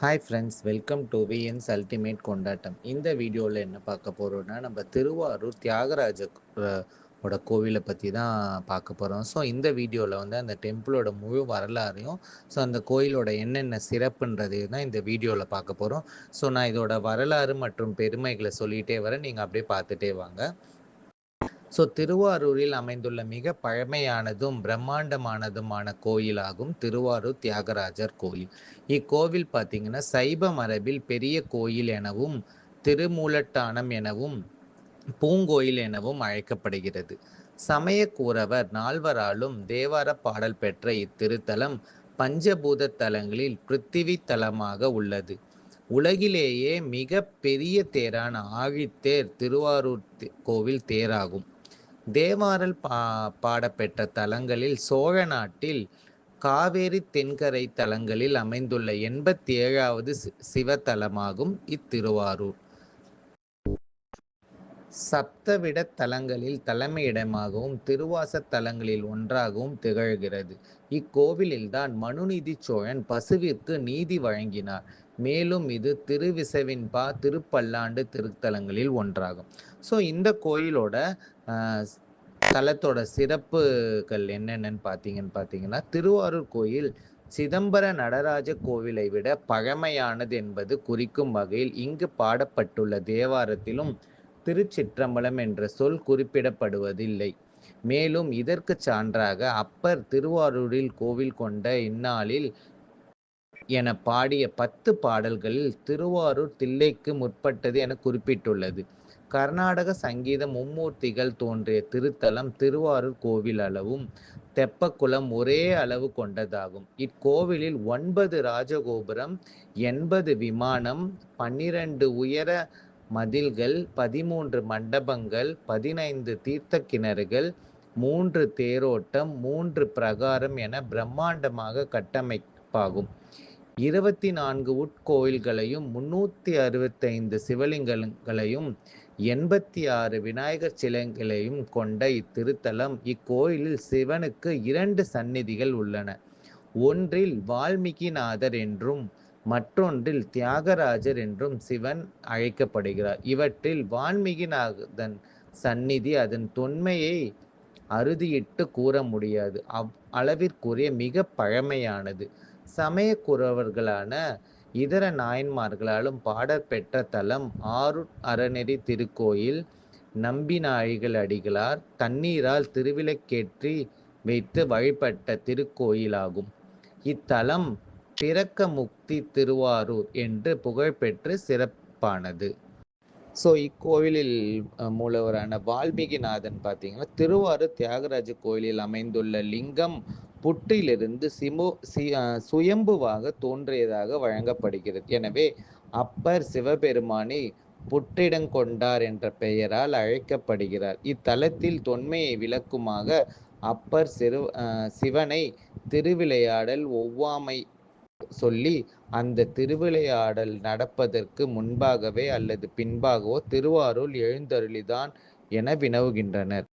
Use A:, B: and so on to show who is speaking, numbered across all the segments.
A: Hi friends welcome to VNS ultimate கொண்டாட்டம் இந்த வீடியோவில் என்ன பார்க்க போகிறோம்னா நம்ம திருவாரூர் தியாகராஜ ஓட கோவிலை பற்றி தான் பார்க்க போகிறோம் ஸோ இந்த வீடியோவில் வந்து அந்த டெம்பிளோட முழு வரலாறையும் ஸோ அந்த கோயிலோட என்னென்ன சிறப்புன்றதையும் தான் இந்த வீடியோவில் பார்க்க போகிறோம் ஸோ நான் இதோட வரலாறு மற்றும் பெருமைகளை சொல்லிகிட்டே வரேன். நீங்கள் அப்படியே பார்த்துட்டே வாங்க. ஸோ திருவாரூரில் அமைந்துள்ள மிக பழமையானதும் பிரம்மாண்டமானதுமான கோயிலாகும் திருவாரூர் தியாகராஜர் கோயில். இக்கோவில் பார்த்தீங்கன்னா சைப மரபில் பெரிய கோயில் எனவும் திருமூலட்டானம் எனவும் பூங்கோயில் எனவும் அழைக்கப்படுகிறது. சமயக்கூறவர் நால்வராலும் தேவார பாடல் பெற்ற இத்திருத்தலம் பஞ்சபூத தலங்களில் பிருத்திவி தலமாக உள்ளது. உலகிலேயே மிக பெரிய தேரான ஆழித்தேர் திருவாரூர் கோவில் தேராகும். தேவாரல் பா பாடப்பெற்ற தலங்களில் சோழ நாட்டில் காவேரி தென்கரை தலங்களில் அமைந்துள்ள எண்பத்தி ஏழாவது சி- சிவத்தலமாகும் இத்திருவாரூர். சப்தவிட தலங்களில் தலைமையிடமாகவும் திருவாச தலங்களில் ஒன்றாகவும் திகழ்கிறது. இக்கோவிலில்தான் மனுநீதி சோழன் பசுவிற்கு நீதி வழங்கினார். மேலும் இது திருவிசவின்பா திருப்பல்லாண்டு திருத்தலங்களில் ஒன்றாகும். ஸோ இந்த கோயிலோட தலத்தோட சிறப்புகள் என்னென்னு பார்த்தீங்கன்னு பார்த்தீங்கன்னா திருவாரூர் கோயில் சிதம்பர நடராஜ கோவிலை விட பழமையானது என்பது குறிக்கும் வகையில் இங்கு பாடப்பட்டுள்ள தேவாரத்திலும் திருச்சிற்றம்பலம் என்ற சொல் குறிப்பிடப்படுவதில்லை. மேலும் இதற்கு சான்றாக அப்பர் திருவாரூரில் கோவில் கொண்ட இந்நாளில் என பாடிய பத்து பாடல்களில் திருவாரூர் தில்லைக்கு முற்பட்டது என குறிப்பிட்டுள்ளது. கர்நாடக சங்கீத மும்மூர்த்திகள் தோன்றிய திருத்தலம் திருவாரூர் கோவில் அளவும் தெப்பக்குளம் ஒரே அளவு கொண்டதாகும். இக்கோவிலில் ஒன்பது ராஜகோபுரம் எண்பது விமானம் பன்னிரண்டு உயர மதில்கள் பதிமூன்று மண்டபங்கள் பதினைந்து தீர்த்த கிணறுகள் மூன்று தேரோட்டம் மூன்று பிரகாரம் என பிரம்மாண்டமாக கட்டமைப்பாகும். இருபத்தி நான்கு உட்கோயில்களையும் முன்னூற்றி அறுபத்தைந்து சிவலிங்கங்களையும் எண்பத்தி ஆறு விநாயகர் சிலைகளையும் கொண்ட இத்திருத்தலம் இக்கோயிலில் சிவனுக்கு இரண்டு சந்நிதிகள் உள்ளன. ஒன்றில் வால்மீகிநாதர் என்றும் மற்றொன்றில் தியாகராஜர் என்றும் சிவன் அழைக்கப்படுகிறார். இவற்றில் வால்மீகிநாதன் சந்நிதி அதன் தொன்மையை அறுதியிட்டு கூற முடியாது. அவ் அளவிற்குரிய மிக பழமையானது. சமயக்குறவர்களான இதர நாயன்மார்களாலும் பாடப்பெற்ற தலம் ஆருட் அறநெறி திருக்கோயில் நம்பினாழிகள் அடிகளார் தண்ணீரால் திருவிளக்கேற்றி வைத்து வழிபட்ட திருக்கோயிலாகும். இத்தலம் பிறக்க முக்தி திருவாரூர் என்று புகழ்பெற்று சிறப்பானது. ஸோ இக்கோவிலில் மூலவரான வால்மீகிநாதன் பார்த்தீங்கன்னா திருவாரூர் தியாகராஜ கோயிலில் அமைந்துள்ள லிங்கம் புற்றிலிருந்து சிமு சி சுயம்புவாக தோன்றியதாக வழங்கப்படுகிறது. எனவே அப்பர் சிவபெருமானை புற்றிடங்கொண்டார் என்ற பெயரால் அழைக்கப்படுகிறார். இத்தலத்தில் தொன்மையை விளக்குமாக அப்பர் சிறு சிவனை திருவிளையாடல் ஒவ்வாமை சொல்லி அந்த திருவிளையாடல் நடப்பதற்கு முன்பாகவே அல்லது பின்பாகவோ திருவாரூர் எழுந்தருளிதான் என வினவுகின்றனர்.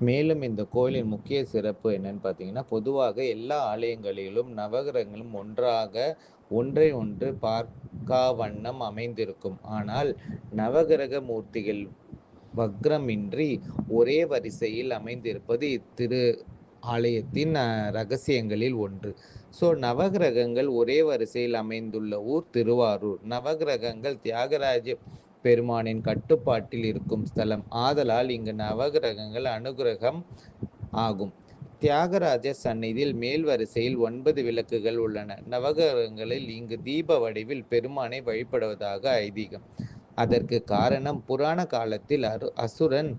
A: மேலும் இந்த கோயிலின் முக்கிய சிறப்பு என்னன்னு பார்த்தீங்கன்னா பொதுவாக எல்லா ஆலயங்களிலும் நவகிரகங்களும் ஒன்றாக ஒன்றை ஒன்று பார்க்கா வண்ணம் அமைந்திருக்கும். ஆனால் நவகிரக மூர்த்திகள் வக்ரமின்றி ஒரே வரிசையில் அமைந்திருப்பது இத்திரு ஆலயத்தின் ரகசியங்களில் ஒன்று. ஸோ நவகிரகங்கள் ஒரே வரிசையில் அமைந்துள்ள ஊர் திருவாரூர். நவகிரகங்கள் தியாகராஜ பெருமானின் கட்டுப்பாட்டில் இருக்கும் ஸ்தலம். ஆதலால் இங்கு நவகிரகங்கள் அனுகிரகம் ஆகும். தியாகராஜ சந்நிதியில் மேல் வரிசையில் ஒன்பது விளக்குகள் உள்ளன. நவகிரகங்களில் இங்கு தீப வடிவில் பெருமானை வழிபடுவதாக ஐதீகம். அதற்கு காரணம் புராண காலத்தில் அரு அசுரன்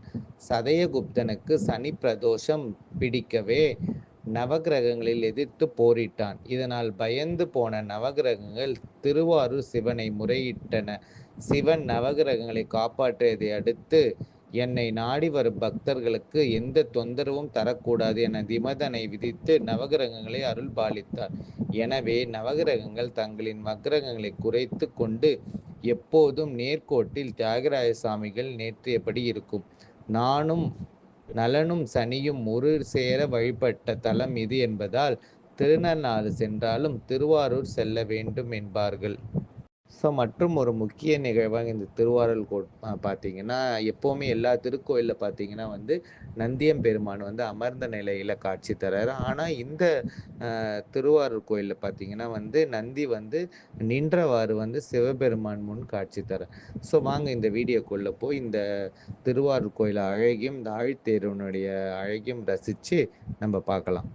A: சதயகுப்தனுக்கு சனி பிரதோஷம் பிடிக்கவே நவகிரகங்களில் எதிர்த்து போரிட்டான். இதனால் பயந்து போன நவகிரகங்கள் திருவாரூர் சிவனை முறையிட்டன. சிவன் நவகிரகங்களை காப்பாற்றியதை அடுத்து என்னை நாடி வரும் பக்தர்களுக்கு எந்த தொந்தரவும் தரக்கூடாது என நிபந்தனை விதித்து நவகிரகங்களை அருள் பாலித்தார். எனவே நவகிரகங்கள் தங்களின் வக்கிரகங்களை குறைத்து கொண்டு எப்போதும் நேர்கோட்டில் தியாகராய சாமிகள் நேற்றியபடி இருக்கும். நானும் நலனும் சனியும் ஒரு சேர வழிபட்ட தலம் இது என்பதால் திருநள்ளாறு சென்றாலும் திருவாரூர் செல்ல வேண்டும் என்பார்கள். ஸோ மற்றும் ஒரு முக்கிய நிகழ்வாக இந்த திருவாரூர் கோட் பார்த்தீங்கன்னா, எப்போவுமே எல்லா திருக்கோயிலில் பார்த்தீங்கன்னா வந்து, நந்தியம் பெருமான் வந்து அமர்ந்த நிலையில் காட்சி தராரு. ஆனால் இந்த திருவாரூர் கோயிலில் பார்த்தீங்கன்னா வந்து, நந்தி வந்து நின்றவாறு வந்து சிவபெருமான் முன் காட்சி தர ஸோ வாங்க இந்த வீடியோக்குள்ளே போய் இந்த திருவாரூர் கோயில் அழகியும் இந்த ஆழித்தேருவனுடைய அழகியும் ரசிச்சு நம்ம பார்க்கலாம்.